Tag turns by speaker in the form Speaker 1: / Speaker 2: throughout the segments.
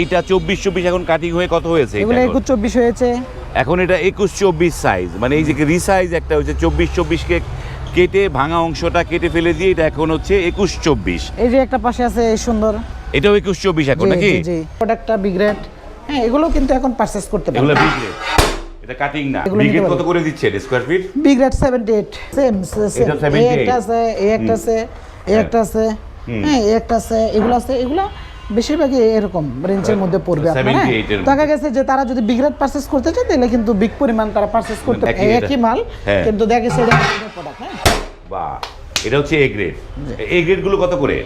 Speaker 1: এইটা চব্বিশ চব্বিশ এখন কাটিং হয়ে কত হয়েছে
Speaker 2: এগুলো একুশ চব্বিশ হয়েছে।
Speaker 1: এখন এটা একুশ চব্বিশ সাইজ মানে এই যে রিসাইজ একটা হচ্ছে চব্বিশ চব্বিশকে কেটে ভাঙা অংশটা কেটে ফেলে দিয়ে এটা এখন হচ্ছে একুশ চব্বিশ।
Speaker 2: এই যে একটা পাশে আছে এই সুন্দর।
Speaker 1: এটাও একুশ চব্বিশ এখন নাকি?
Speaker 2: প্রোডাক্টটা বিগ রেট হ্যাঁ এগুলো কিন্তু এখন পারচেস করতে
Speaker 1: পারবে।
Speaker 2: এগুলো
Speaker 1: বিগ্রেড এটা কাটিং না। বিগ্রেড কত করে দিচ্ছে square feet
Speaker 2: B grade seventy eight same same
Speaker 1: এটা 78
Speaker 2: আছে এই একটা আছে এই একটা আছে হ্যাঁ এই একটা আছে এগুলো আছে এগুলো বেশিরভাগই এরকম রেঞ্জের মধ্যে পড়বে আপনার হ্যাঁ?
Speaker 1: 78 এর
Speaker 2: দেখা গেছে যে তারা যদি বিগ রেট পারচেস করতে চায় তাহলে কিন্তু বিগ পরিমাণ তারা পারচেস করতে
Speaker 1: একই
Speaker 2: পারে একই মাল
Speaker 1: হ্যাঁ।
Speaker 2: কিন্তু দেখা গেছে এটা প্রোডাক্ট হ্যাঁ?
Speaker 1: বা এটা হচ্ছে এ গ্রেড এ গ্রেডগুলো কত করে?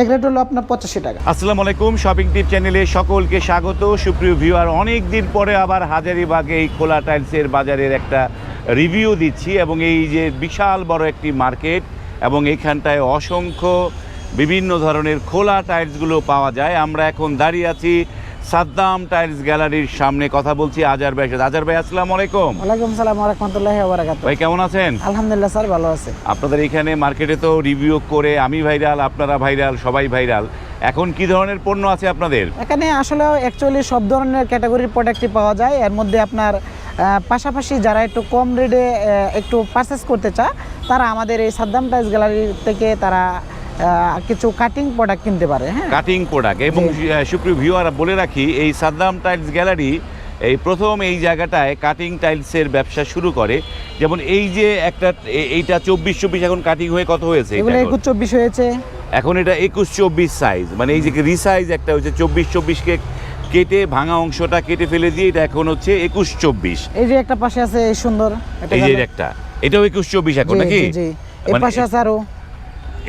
Speaker 2: এক রেট হলো আপনার পঁচাশি টাকা।
Speaker 1: আসসালামু আলাইকুম শপিং টিপ চ্যানেলে সকলকে স্বাগত। সুপ্রিয় ভিউয়ার অনেক দিন পরে আবার হাজারিবাগে এই খোলা টাইলসের বাজারের একটা রিভিউ দিচ্ছি এবং এই যে বিশাল বড় একটি মার্কেট এবং এইখানটায় অসংখ্য বিভিন্ন ধরনের খোলা টাইলসগুলো পাওয়া যায়। আমরা এখন দাঁড়িয়ে আছি সাদ্দাম টাইলস গ্যালারির সামনে কথা বলছি আজার ভাই। আজার ভাই আসসালামু আলাইকুম।
Speaker 2: ওয়ালাইকুম সালাম রহমতুল্লাহ বারাকাত
Speaker 1: ভাই কেমন আছেন?
Speaker 2: আলহামদুলিল্লাহ স্যার ভালো আছে।
Speaker 1: আপনাদের এখানে মার্কেটে তো রিভিউ করে আমি ভাইরাল আপনারা ভাইরাল সবাই ভাইরাল। এখন কি ধরনের পণ্য আছে আপনাদের?
Speaker 2: এখানে আসলে অ্যাকচুয়ালি সব ধরনের ক্যাটাগরির প্রোডাক্টই পাওয়া যায়। এর মধ্যে আপনার পাশাপাশি যারা একটু কম রেটে একটু পারচেস করতে চায় তারা আমাদের এই সাদ্দাম টাইলস গ্যালারি থেকে তারা কিছু কাটিং প্রোডাক্ট কিনতে পারে হ্যাঁ?
Speaker 1: কাটিং প্রোডাক্ট এবং সুপ্রিয় ভিউয়ার বলে রাখি এই সাদ্দাম টাইলস গ্যালারি এই প্রথম এই জায়গাটায় কাটিং টাইলসের ব্যবসা শুরু করে। যেমন এই যে একটা এইটা চব্বিশ চব্বিশ এখন কাটিং হয়ে কত হয়েছে?
Speaker 2: একুশ চব্বিশ হয়েছে।
Speaker 1: এখন এটা একুশ চব্বিশ সাইজ মানে এই যে রিসাইজ একটা হচ্ছে চব্বিশ চব্বিশকে কেটে ভাঙা অংশটা কেটে ফেলে দিয়ে এটা এখন হচ্ছে একুশ চব্বিশ।
Speaker 2: এই যে একটা পাশে আছে এই সুন্দর
Speaker 1: এই যে একটা এটাও একুশ চব্বিশ এখন নাকি।
Speaker 2: এই
Speaker 1: মানে
Speaker 2: পাশে আছে আরও।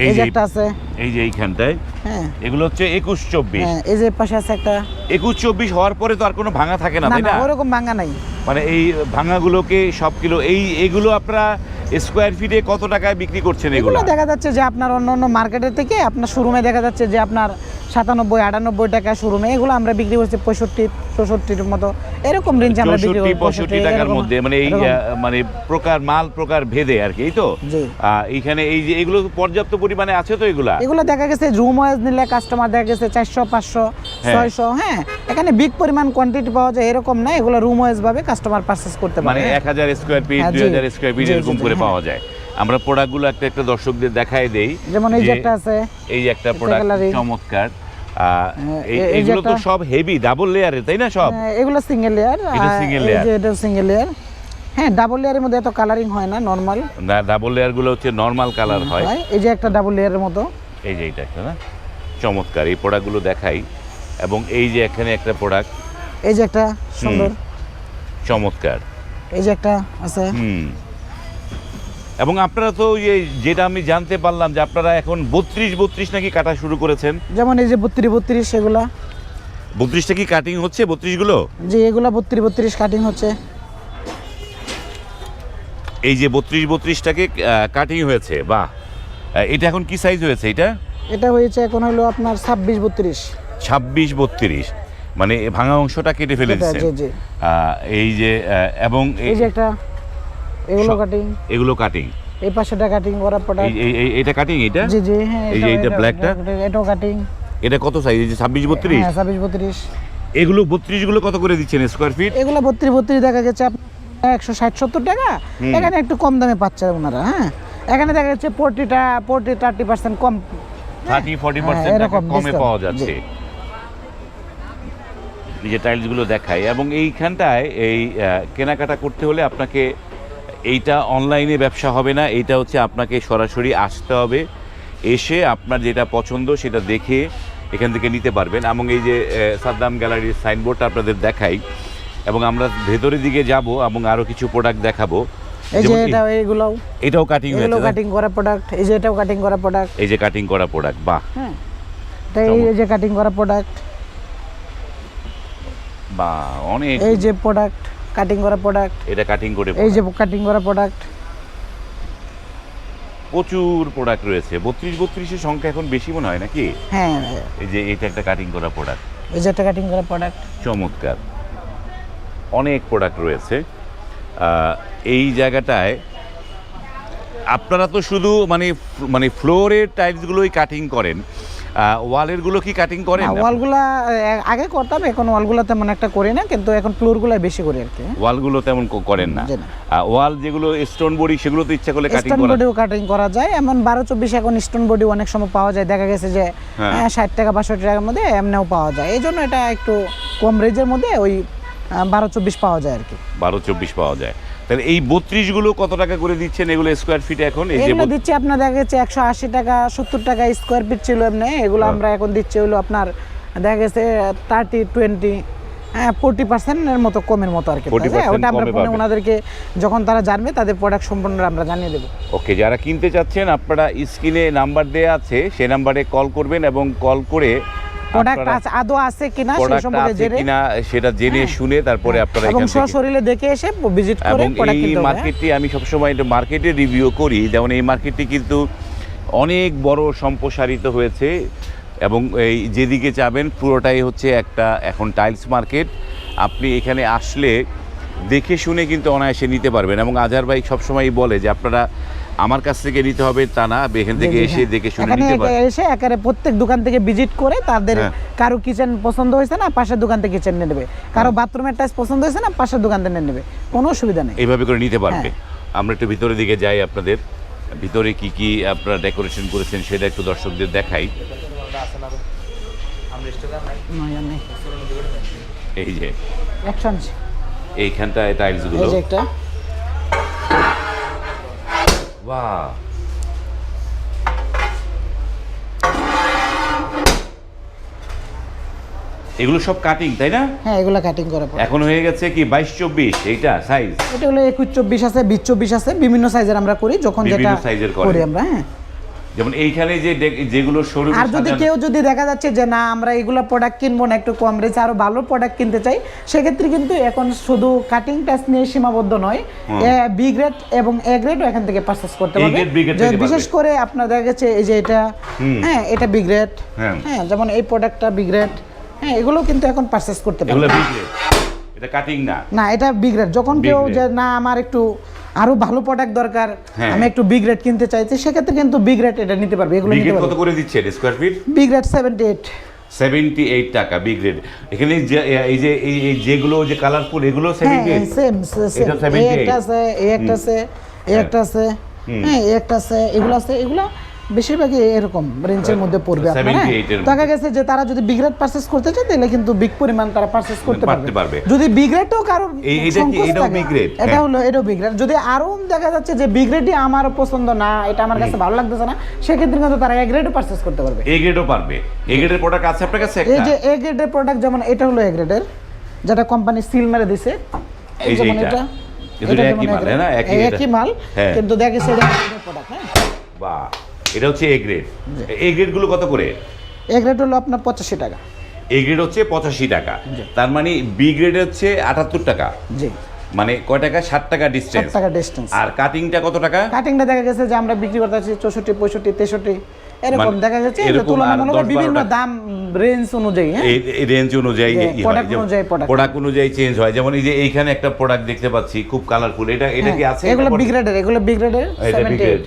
Speaker 1: এই
Speaker 2: যে একটা আছে।
Speaker 1: এই যে এইখানটায়।
Speaker 2: হ্যাঁ।
Speaker 1: এগুলো হচ্ছে একুশ চব্বিশ।
Speaker 2: হ্যাঁ এই যে পাশে আছে একটা।
Speaker 1: একুশ চব্বিশ হওয়ার পরে তো আর কোনো ভাঙা থাকে না
Speaker 2: না
Speaker 1: তাই
Speaker 2: না
Speaker 1: না?
Speaker 2: ওরকম ভাঙা নাই।
Speaker 1: মানে এই ভাঙাগুলোকে সব কিলো এই এগুলো আপনারা স্কোয়ার ফিটে কত টাকায় বিক্রি করছেন এগুলো
Speaker 2: এগুলো? দেখা যাচ্ছে যে আপনার অন্য অন্য মার্কেটের থেকে আপনার শোরুমে দেখা যাচ্ছে যে আপনার সাতানব্বই আটানব্বই টাকা শোরুমে এগুলো আমরা বিক্রি করছি পঁয়ষট্টি চৌষট্টির মতো। এরকম রেঞ্জে আমরা বিক্রি
Speaker 1: চৌষট্টি
Speaker 2: করি
Speaker 1: পঁয়ষট্টি টাকার মধ্যে মানে এই মানে প্রকার মাল প্রকার ভেদে আর কি এই তো? এইখানে এই যে এগুলো পর্যাপ্ত পরিমাণে আছে তো এগুলা?
Speaker 2: এগুলো দেখা গেছে রুম ওয়াইজ নিলে কাস্টমার দেখা গেছে চারশো পাঁচশো
Speaker 1: হ্যাঁ।
Speaker 2: ছয়শো হ্যাঁ। এখানে বিগ পরিমাণ কোয়ান্টিটি পাওয়া যায় এরকম না। এগুলো রুম ওয়াইজ ভাবে কাস্টমার পারচেস করতে পারে।
Speaker 1: মানে এক হাজার স্কোয়ার ফিট দুই হাজার স্কোয়ার ফিট এরকম করে। পাওয়া যায়। আমরা প্রোডাক্টগুলো একটা একটা দর্শকদের দেখাই দেই
Speaker 2: যেমন এই যে একটা আছে।
Speaker 1: এই যে একটা প্রোডাক্ট। চমৎকার। এগুলো তো সব হেভি ডাবল লেয়ারে তাই না সব?
Speaker 2: হ্যাঁ, এগুলো সিঙ্গেল লেয়ার
Speaker 1: এটা single layer।
Speaker 2: এটা সিঙ্গেল লেয়ার হ্যাঁ ডাবল লেয়ারের মধ্যে এত কালারিং হয় না নর্মাল
Speaker 1: ডাবল লেয়ারগুলো হচ্ছে নর্মাল কালার হয়।
Speaker 2: হয়। এই যে একটা ডাবল লেয়ারের মতো।
Speaker 1: এই যে এইটা একটা না? চমৎকার এই প্রোডাক্টগুলো দেখাই। এবং এই যে এখানে একটা প্রোডাক্ট
Speaker 2: এই যে একটা সুন্দর।
Speaker 1: চমৎকার।
Speaker 2: এই যে একটা আছে।
Speaker 1: হুম। এবং আপনারা তো ওই যেটা আমি জানতে পারলাম যে আপনারা এখন বত্রিশ বত্রিশ নাকি কাটা শুরু করেছেন?
Speaker 2: যেমন এই যে বত্রিশ বত্রিশ এগুলা।
Speaker 1: বত্রিশটা কি কাটিং হচ্ছে বত্রিশগুলো?
Speaker 2: যে এগুলা বত্রিশ বত্রিশ কাটিং হচ্ছে।
Speaker 1: এই যে বত্রিশ বত্রিশটাকে কাটিং হয়েছে বাহ। আহ, এটা এখন কি সাইজ হয়েছে এটা?
Speaker 2: এটা হয়েছে এখন হলো আপনার ছাব্বিশ বত্রিশ।
Speaker 1: ছাব্বিশ বত্রিশ। মানে ভাঙা অংশটা কেটে ফেলেছে। এই যে এবং
Speaker 2: এই যে একটা এগুলো কাটিং
Speaker 1: এগুলো কাটিং
Speaker 2: এই পাশেটা কাটিং করা প্রোডাক্ট
Speaker 1: এই এই- এই- এটা কাটিং এটা
Speaker 2: জি জি হ্যাঁ
Speaker 1: এই যে
Speaker 2: এটাও- কাটিং
Speaker 1: এটা কত সাইজ এই যে ছাব্বিশ বত্রিশ?
Speaker 2: হ্যাঁ ছাব্বিশ বত্রিশ।
Speaker 1: এগুলো বত্রিশগুলো কত করে দিচ্ছেন স্কোয়ার ফিট
Speaker 2: এগুলো বত্রিশ বত্রিশ দেখা গেছে একশো ষাট সত্তর টাকা। এখানে একটু কম দামে পাচ্ছে ওনারা হ্যাঁ। এখানে দেখা যাচ্ছে ফোরটিটা ফোরটি থার্টি পার্সেন্ট কম।
Speaker 1: থার্টি ফর্টি
Speaker 2: হ্যাঁ,
Speaker 1: পার্সেন্ট
Speaker 2: এরকম
Speaker 1: কমে পাওয়া যাচ্ছে। যে টাইলসগুলো দেখাই এবং এইখানটায় এই কেনাকাটা করতে হলে আপনাকে এইটা অনলাইনে ব্যবসা হবে না এইটা হচ্ছে আপনাকে সরাসরি আসতে হবে। এসে আপনার যেটা পছন্দ সেটা দেখে এখান থেকে নিতে পারবেন। এবং এই যে সাদ্দাম গ্যালারির সাইনবোর্ডটা আপনাদের দেখাই। এবং আমরা ভেতরের দিকে যাব এবং আরও কিছু প্রোডাক্ট দেখাবো।
Speaker 2: এই যে এটা এইগুলো
Speaker 1: এটাও কাটিং
Speaker 2: এগুলো
Speaker 1: হয়েছে?
Speaker 2: কাটিং করা প্রোডাক্ট এই যে এটাও কাটিং করা প্রোডাক্ট
Speaker 1: এই যে কাটিং করা প্রোডাক্ট বাহ।
Speaker 2: হ্যাঁ। এই এই যে কাটিং করা প্রোডাক্ট
Speaker 1: বা অনেক।
Speaker 2: এই যে প্রোডাক্ট কাটিং করা প্রোডাক্ট
Speaker 1: এটা কাটিং করে
Speaker 2: এই যে কাটিং করা প্রোডাক্ট
Speaker 1: প্রচুর প্রোডাক্ট রয়েছে। বত্রিশ বত্রিশের সংখ্যা এখন বেশি মনে হয় নাকি?
Speaker 2: হ্যাঁ
Speaker 1: এই যে এটা একটা কাটিং করা প্রোডাক্ট
Speaker 2: এই যে একটা কাটিং করা প্রোডাক্ট
Speaker 1: চমৎকার। অনেক প্রোডাক্ট রয়েছে। এই জায়গাটায় আপনারা তো শুধু মানে মানে ফ্লোরের টাইলসগুলোই কাটিং করেন। ওয়ালেরগুলো কি কাটিং করেন
Speaker 2: ওয়ালগুলা আগে করতাম এখন ওয়ালগুলা তেমন একটা করি না কিন্তু এখন ফ্লোরগুলো বেশি করি আর কি।
Speaker 1: ওয়ালগুলো তেমন করেন না। ওয়াল যেগুলো স্টোন বডি সেগুলো তো ইচ্ছা করলে কাটিং
Speaker 2: স্টোন
Speaker 1: করা
Speaker 2: বডিও কাটিং করা যায় এমন বারো চব্বিশ এখন স্টোন বডি অনেক সময় পাওয়া যায়। দেখা গেছে যে
Speaker 1: হ্যাঁ।
Speaker 2: ষাট টাকা বাষট্টি টাকার মধ্যে এমনিও পাওয়া যায়। এই জন্য এটা একটু কম রেঞ্জের মধ্যে ওই বারো চব্বিশ পাওয়া যায় আর কি।
Speaker 1: বারো চব্বিশ পাওয়া যায়। তাহলে এই বত্রিশগুলো কত টাকা করে দিচ্ছেন এগুলো স্কোয়ার ফিট এখন? এই যে
Speaker 2: এগুলো দিচ্ছি আপনার দেখা গেছে একশো আশি টাকা সত্তর টাকা স্কোয়ার ফিট ছিল এমনি। এগুলো
Speaker 1: হ্যাঁ।
Speaker 2: আমরা এখন দিচ্ছি হলো আপনার দেখা গেছে থার্টি টোয়েন্টি হ্যাঁ ফোর্টি পার্সেন্টের মতো কমের মতো আর কি।
Speaker 1: 40%
Speaker 2: ওটা আমরা ফোনে ওনাদেরকে যখন তারা জানবে তাদের প্রোডাক্ট সম্পূর্ণ আমরা জানিয়ে দেবো।
Speaker 1: ওকে যারা কিনতে চাচ্ছেন আপনারা স্ক্রিনে নাম্বার দেওয়া আছে সেই নাম্বারে কল করবেন এবং কল করে
Speaker 2: প্রোডাক্ট আদৌ আছে কিনা সেই সম্পর্কে জেনে
Speaker 1: কিনা সেটা জেনে
Speaker 2: হ্যাঁ।
Speaker 1: শুনে তারপরে আপনারা এখান থেকে
Speaker 2: সশরীরে দেখে এসে ভিজিট করে প্রোডাক্ট কিনতে হ্যাঁ।
Speaker 1: মার্কেটটি আমি সবসময় এটা মার্কেটে রিভিউ করি যেমন এই মার্কেটটি কিন্তু অনেক বড় সম্প্রসারিত হয়েছে এবং এই যেদিকে যাবেন পুরোটাই হচ্ছে একটা এখন টাইলস মার্কেট আপনি এখানে আসলে দেখে শুনে কিন্তু অনায়াসে নিতে পারবেন এবং আজার ভাই সবসময় বলে যে আপনারা আমার কাছ থেকে নিতে হবে তা না এখান থেকে এসে
Speaker 2: হ্যাঁ।
Speaker 1: দেখে শুনে নিতে পারবেন
Speaker 2: এসে একেবারে প্রত্যেক দোকান থেকে ভিজিট করে তাদের
Speaker 1: হ্যাঁ।
Speaker 2: কারও কিচেন পছন্দ হয়েছে না পাশের দোকান থেকে কিচেন নিয়ে নেবে। কারও বাথরুমের টাইস পছন্দ হয়েছে না পাশের দোকান থেকে নিয়ে নেবে। কোনো অসুবিধা নেই।
Speaker 1: এইভাবে করে নিতে পারবে।
Speaker 2: হ্যাঁ।
Speaker 1: আমরা একটু ভিতরের দিকে যাই আপনাদের। ভিতরে কি কি আপনারা ডেকোরেশন করেছেন সেটা একটু দর্শকদের দেখাই। এই যে। এইখানটায় টাইলস
Speaker 2: এই একটা
Speaker 1: বাহ এগুলো সব কাটিং তাই না?
Speaker 2: হ্যাঁ এগুলা কাটিং করা
Speaker 1: এখন হয়ে গেছে কি বাইশ চব্বিশ এইটা সাইজ
Speaker 2: এটা হলো একুশ চব্বিশ আছে বিশ চব্বিশ আছে বিভিন্ন সাইজের আমরা করি যখন যেটা
Speaker 1: সাইজের
Speaker 2: করি আমরা হ্যাঁ।
Speaker 1: যেমন এইখানে যে যেগুলো শোরুম
Speaker 2: আর যদি কেউ যদি দেখা যাচ্ছে যে না আমরা এগুলো প্রোডাক্ট কিনবো না একটু কম রেঞ্জে আরও ভালো প্রোডাক্ট কিনতে চাই সেক্ষেত্রে কিন্তু এখন শুধু কাটিং টাচ নিয়ে সীমাবদ্ধ নয় বি গ্রেড এবং এ গ্রেডও এখান থেকে পারচেস করতে পারবে। বিশেষ করে আপনার দেখা গেছে এই যে এটা হ্যাঁ এটা বি গ্রেড
Speaker 1: হ্যাঁ।
Speaker 2: হ্যাঁ যেমন এই প্রোডাক্টটা বি গ্রেড হ্যাঁ এগুলো কিন্তু এখন পারচেস করতে
Speaker 1: এগুলো
Speaker 2: পারবে।
Speaker 1: এটা কাটিং না।
Speaker 2: না এটা বি গ্রেড যখন কেউ যে না আমার একটু আরও ভালো প্রোডাক্ট দরকার
Speaker 1: হ্যাঁ।
Speaker 2: আমি একটু বিগ রেট কিনতে চাইছি সেক্ষেত্রে কিন্তু বিগ রেট এটা নিতে পারবে এগুলো নিতে পারবে কত
Speaker 1: করে দিচ্ছে square feet
Speaker 2: B grade seventy eight
Speaker 1: seventy eight টাকা বিগ রেড এখানে যে- এই যে এই যেগুলো যে কালারফুল এগুলো সেভেন্টি
Speaker 2: হ্যাঁ
Speaker 1: এইট
Speaker 2: সেম সেম
Speaker 1: এটা 78
Speaker 2: একটা আছে এই একটা আছে এই একটা আছে হ্যাঁ এই একটা আছে এগুলো আছে এগুলো বেশিরভাগই এরকম রেঞ্জের মধ্যে পড়বে আপনার
Speaker 1: 78 এর
Speaker 2: দেখা গেছে যে তারা যদি বিগ রেট পারচেজ করতে চায় তাহলে কিন্তু বিগ পরিমাণ তারা পারচেজ করতে পারবে। যদি বিগ রেটও কারোর
Speaker 1: এই- এইটা কি-
Speaker 2: সংকোচ
Speaker 1: এটাও
Speaker 2: থাকে,
Speaker 1: big rate?
Speaker 2: এটা
Speaker 1: হ্যাঁ।
Speaker 2: হলো এটাও বিগ রেট যদি আরও দেখা যাচ্ছে যে বিগ রেটই আমার পছন্দ না এটা আমার কাছে ভালো লাগতেছে না সেক্ষেত্রে কিন্তু তারা এ গ্রেডও পারচেজ করতে পারবে
Speaker 1: এ গ্রেডও পারবে এ গ্রেডের প্রোডাক্ট আছে আপনার কাছে
Speaker 2: এই যে এ গ্রেডের প্রোডাক্ট যেমন এটা হলো এ গ্রেডের যেটা কোম্পানি সিল মেরে দিছে
Speaker 1: এই যে
Speaker 2: যেমন
Speaker 1: এটা।
Speaker 2: এটা
Speaker 1: একই মাল। হ্যাঁ না? একই
Speaker 2: মাল
Speaker 1: হ্যাঁ।
Speaker 2: কিন্তু দেখেছে এটা প্রোডাক্ট হ্যাঁ
Speaker 1: বাহ এটা হচ্ছে এ গ্রেড এ গ্রেডগুলো কত করে?
Speaker 2: এ গ্রেড হলো আপনার পঁচাশি টাকা।
Speaker 1: এ গ্রেড হচ্ছে পঁচাশি টাকা। তার মানে বি গ্রেড হচ্ছে আটাত্তর টাকা।
Speaker 2: জি।
Speaker 1: মানে কয় টাকা? ষাট টাকা ডিস্টেন্স
Speaker 2: টাকা ডিস্টেন্স
Speaker 1: আর কাটিংটা কত টাকা?
Speaker 2: কাটিংটা দেখা গেছে যে আমরা বিক্রি করতে আছি চৌষট্টি পঁয়ষট্টি তেষট্টি। এরকম
Speaker 1: মানে
Speaker 2: দেখা যাচ্ছে যে তুলনামূলক বিভিন্ন দাম রেঞ্জ অনুযায়ী হ্যাঁ?
Speaker 1: এই এই রেঞ্জ অনুযায়ী হয়। যেমন
Speaker 2: অনুযায়ী product
Speaker 1: অনুযায়ী চেঞ্জ হয়। যেমন এই যে এইখানে একটা প্রোডাক্ট দেখতে পাচ্ছি খুব কালারফুল এটা এটা কি আছে?
Speaker 2: হ্যাঁ, এগুলো
Speaker 1: এটা
Speaker 2: বিগ গ্রেডের এগুলো বিগ গ্রেডের
Speaker 1: এটা big grade।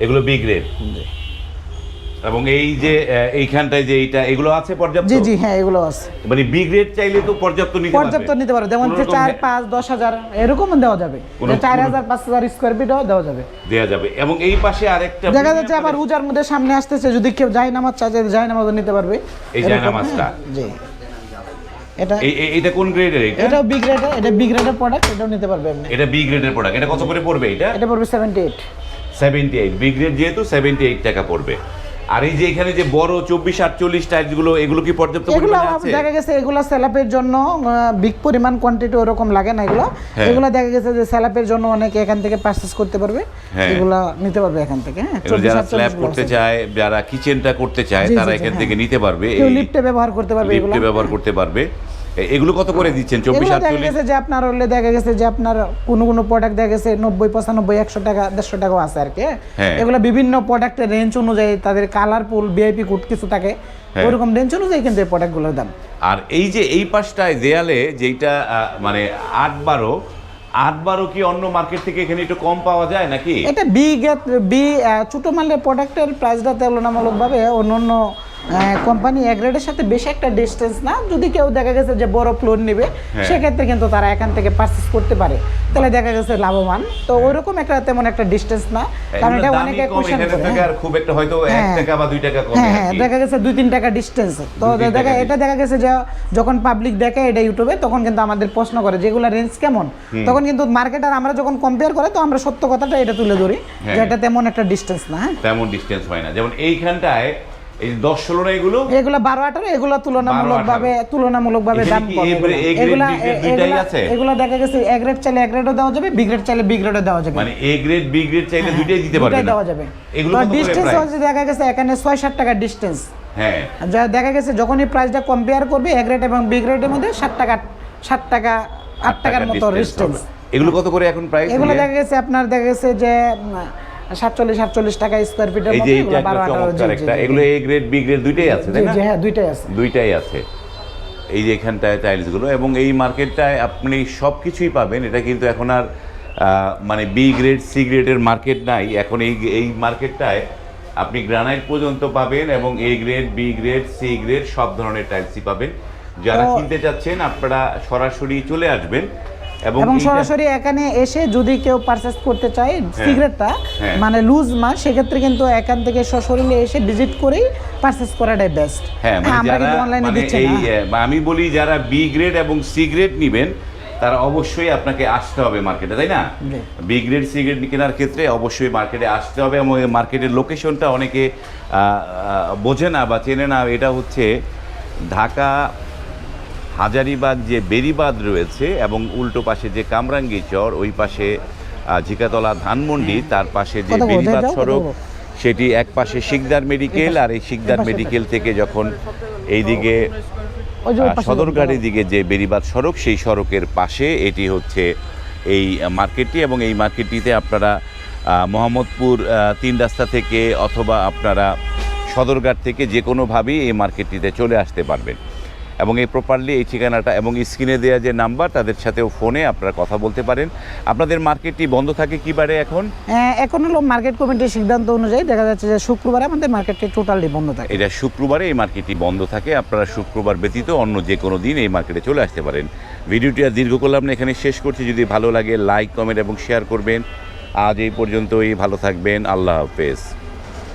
Speaker 1: এগুলো বিগ গ্রেড এবং এই যে এইখানটায় যে এইটা এগুলো আছে পর্যাপ্ত?
Speaker 2: জি জি হ্যাঁ এগুলো আছে।
Speaker 1: মানে বি গ্রেড চাইলে তো পর্যাপ্ত নিতে
Speaker 2: পর্যাপ্ত নিতে পারো যেমন
Speaker 1: কোনো
Speaker 2: যে
Speaker 1: রকম
Speaker 2: চার
Speaker 1: হে-
Speaker 2: পাঁচ দশ হাজার এরকম দেওয়া যাবে।
Speaker 1: কোনো-
Speaker 2: যে চার
Speaker 1: কোনো-
Speaker 2: হাজার পাঁচ হাজার স্কোয়ার ফিটও দেওয়া যাবে।
Speaker 1: দেয়া যাবে। এবং এই পাশে আরেকটা
Speaker 2: দেখা যাচ্ছে আবার উজার মধ্যে সামনে আসতেছে। যদি কেউ জাই নামাজ চায় জাই নামাজও নিতে পারবে।
Speaker 1: এই
Speaker 2: এরকম,
Speaker 1: জায়নামাজটা?
Speaker 2: হ্যাঁ, জি। এটা
Speaker 1: এটা কোন গ্রেডের এটা
Speaker 2: এটাও বিগ রেটের এটা বিগ রেটের প্রোডাক্ট এটাও নিতে পারবে আপনি।
Speaker 1: এটা বি গ্রেডের প্রোডাক্ট এটা কত করে পড়বে এটা
Speaker 2: এটা পড়বে seventy eight
Speaker 1: seventy eight B grade যেহেতু সেভেন্টি এইট টাকা পড়বে। আর এই যে এখানে যে বড় চব্বিশ আটচল্লিশ টাইলসগুলো এগুলো কি পর্যাপ্ত
Speaker 2: এগুলো দেখা গেছে এগুলো স্যালাপের জন্য বিগ পরিমাণ কোয়ান্টিটি ওরকম লাগে না এগুলো।
Speaker 1: হ্যাঁ।
Speaker 2: এগুলো দেখা গেছে যে স্যালাপের জন্য অনেকে এখান থেকে পারচেস করতে পারবে।
Speaker 1: হ্যাঁ।
Speaker 2: এগুলো নিতে পারবে এখান থেকে হ্যাঁ
Speaker 1: যারা স্ল্যাব করতে চায় যারা কিচেনটা করতে চায় তারা এখান। থেকে নিতে পারবে। এই
Speaker 2: লিফটে ব্যবহার করতে পারবে এগুলো।
Speaker 1: লিফটে ব্যবহার করতে পারবে। এগুলো কত করে দিচ্ছেন? চব্বিশ
Speaker 2: দেখা গেছে যে আপনার হলে দেখা গেছে যে আপনার কোনো কোনো প্রোডাক্ট দেখা গেছে নব্বই পঁচানব্বই একশো টাকা দেড়শো টাকাও আছে আর কি
Speaker 1: হ্যাঁ।
Speaker 2: এগুলো বিভিন্ন প্রোডাক্টের রেঞ্জ অনুযায়ী তাদের কালারফুল ভিআইপি কোড কিছু থাকে
Speaker 1: হ্যাঁ।
Speaker 2: ওরকম রেঞ্জ অনুযায়ী কিন্তু এই প্রোডাক্টগুলোর দাম।
Speaker 1: আর এই যে এই পাশটায় দেয়ালে যেটা মানে আট বারো আট বারো কি অন্য মার্কেট থেকে এখানে একটু কম পাওয়া যায় নাকি?
Speaker 2: এটা বি বি ছোট মালের প্রোডাক্টের প্রাইসটা তুলনামূলকভাবে অন্য অন্য কোম্পানি এগ্রেডের সাথে বেশি একটা ডিস্টেন্স না। যদি কেউ দেখা গেছে যে বড় ফ্লোর নেবে
Speaker 1: হ্যাঁ।
Speaker 2: সেক্ষেত্রে কিন্তু তারা এখান থেকে পারচেস করতে পারে। তাহলে দেখা গেছে লাভবান। তো ওইরকম একটা তেমন একটা ডিস্টেন্স না। কারণ এটা অনেকে কোশ্চেন করে। হ্যাঁ।
Speaker 1: আর খুব একটা হয়তো এক
Speaker 2: হ্যাঁ।
Speaker 1: টাকা বা দুই টাকা কমে
Speaker 2: হ্যাঁ হ্যাঁ। দেখা গেছে দুই তিন টাকা ডিস্টেন্স তো দেখা এটা দেখা গেছে যে যখন পাবলিক দেখে এটা ইউটিউবে তখন কিন্তু আমাদের প্রশ্ন করে যেগুলো রেঞ্জ কেমন? তখন কিন্তু মার্কেট আর আমরা যখন কম্পেয়ার করে তো আমরা সত্য কথাটা এটা তুলে ধরি
Speaker 1: হ্যাঁ।
Speaker 2: যে এটা তেমন একটা ডিস্টেন্স না হ্যাঁ।
Speaker 1: তেমন ডিস্টেন্স হয় না। যেমন এইখানটায় এই যে দশ ষোলো না এগুলো?
Speaker 2: এগুলো বারো আঠারো এগুলো তুলনামূলক ভাবে তুলনামূলক ভাবে
Speaker 1: এখানে
Speaker 2: দাম কম এগুলা
Speaker 1: দুইটাই আছে?
Speaker 2: এগুলো দেখা গেছে এ গ্রেড চাইলে এ গ্রেডও দেওয়া যাবে বি গ্রেড চাইলে বি গ্রেডও দেওয়া যাবে।
Speaker 1: মানে এ গ্রেড বি গ্রেড চাইলে
Speaker 2: হ্যাঁ,
Speaker 1: দুইটাই দিতে পারবে
Speaker 2: দুইটাই দেওয়া যাবে।
Speaker 1: এগুলো
Speaker 2: ডিস্টেন্স? হচ্ছে দেখা গেছে এখানে ছয় সাত টাকা ডিস্টেন্স
Speaker 1: হ্যাঁ।
Speaker 2: যা দেখা গেছে যখনই প্রাইসটা কম্পেয়ার করবে এ গ্রেড এবং বি গ্রেডের মধ্যে ষাট টাকা ষাট টাকা আট টাকার মতো ডিস্টেন্স।
Speaker 1: এগুলো কত করে এখন প্রাইস
Speaker 2: এগুলো দেখা গেছে আপনার দেখা গেছে যে সাতচল্লিশ সাতচল্লিশ টাকা স্কোয়ার ফিটের
Speaker 1: এই যে এইটা
Speaker 2: এগুলো
Speaker 1: একটা
Speaker 2: বারো আঠারো জি
Speaker 1: চমৎকার একটা এগুলো এ গ্রেড বি গ্রেড দুইটাই আছে তাই না?
Speaker 2: হ্যাঁ দুইটাই আছে।
Speaker 1: দুইটাই আছে। এই যে এখানটায় টাইলসগুলো এবং এই মার্কেটটায় আপনি সব কিছুই পাবেন। এটা কিন্তু এখন আর মানে বি গ্রেড সি গ্রেডের মার্কেট নাই। এখন এই এই মার্কেটটায় আপনি গ্রানাইট পর্যন্ত পাবেন এবং A grade B grade C grade সব ধরনের টাইলসই পাবেন। যারা কিনতে চাচ্ছেন আপনারা সরাসরি চলে আসবেন। এবং
Speaker 2: সরাসরি এখানে এসে যদি কেউ পারচেস করতে চায় সিগারেটটা
Speaker 1: হ্যাঁ।
Speaker 2: মানে লুজ মাল সেক্ষেত্রে কিন্তু এখান থেকে সশরীরে এসে ভিজিট করেই পারচেস করাটাই বেস্ট
Speaker 1: হ্যাঁ মানে যারা
Speaker 2: অনলাইনে
Speaker 1: মানে
Speaker 2: না
Speaker 1: আমি বলি যারা বি গ্রেড এবং সি গ্রেড নেবেন তারা অবশ্যই আপনাকে আসতে হবে মার্কেটে তাই না। বি গ্রেড সি গ্রেড কেনার ক্ষেত্রে অবশ্যই মার্কেটে আসতে হবে এবং মার্কেটের লোকেশনটা অনেকে বোঝে না বা চেনে না এটা হচ্ছে ঢাকা হাজারিবাগ যে বেরিবাদ রয়েছে এবং উল্টো পাশে যে কামরাঙ্গি চর ওই পাশে ঝিকাতলা ধানমন্ডি তার পাশে যে বেরিবাদ সড়ক সেটি এক পাশে শিকদার মেডিকেল আর এই শিকদার মেডিকেল থেকে যখন এইদিকে সদরঘাটের দিকে যে বেরিবাদ সড়ক সেই সড়কের পাশে এটি হচ্ছে এই মার্কেটটি এবং এই মার্কেটটিতে আপনারা মোহাম্মদপুর তিন রাস্তা থেকে অথবা আপনারা সদরঘাট থেকে যে কোনোভাবেই এই মার্কেটটিতে চলে আসতে পারবেন। এবং এই প্রপারলি এই ঠিকানাটা এবং স্ক্রিনে দেওয়া যে নাম্বার তাদের সাথেও ফোনে আপনারা কথা বলতে পারেন। আপনাদের মার্কেটটি বন্ধ থাকে কি বারে এখন?
Speaker 2: হ্যাঁ, এখন হলো মার্কেট কমিটির সিদ্ধান্ত অনুযায়ী দেখা যাচ্ছে যে শুক্রবারে আমাদের মার্কেটটি টোটালি বন্ধ থাকে।
Speaker 1: এটা শুক্রবারে এই মার্কেটটি বন্ধ থাকে। আপনারা শুক্রবার ব্যতীত অন্য যে কোনো দিন এই মার্কেটে চলে আসতে পারেন। ভিডিওটি আর দীর্ঘ করলাম না এখানে শেষ করছি। যদি ভালো লাগে লাইক কমেন্ট এবং শেয়ার করবেন। আজ এই পর্যন্তই ভালো থাকবেন। আল্লাহ হাফেজ।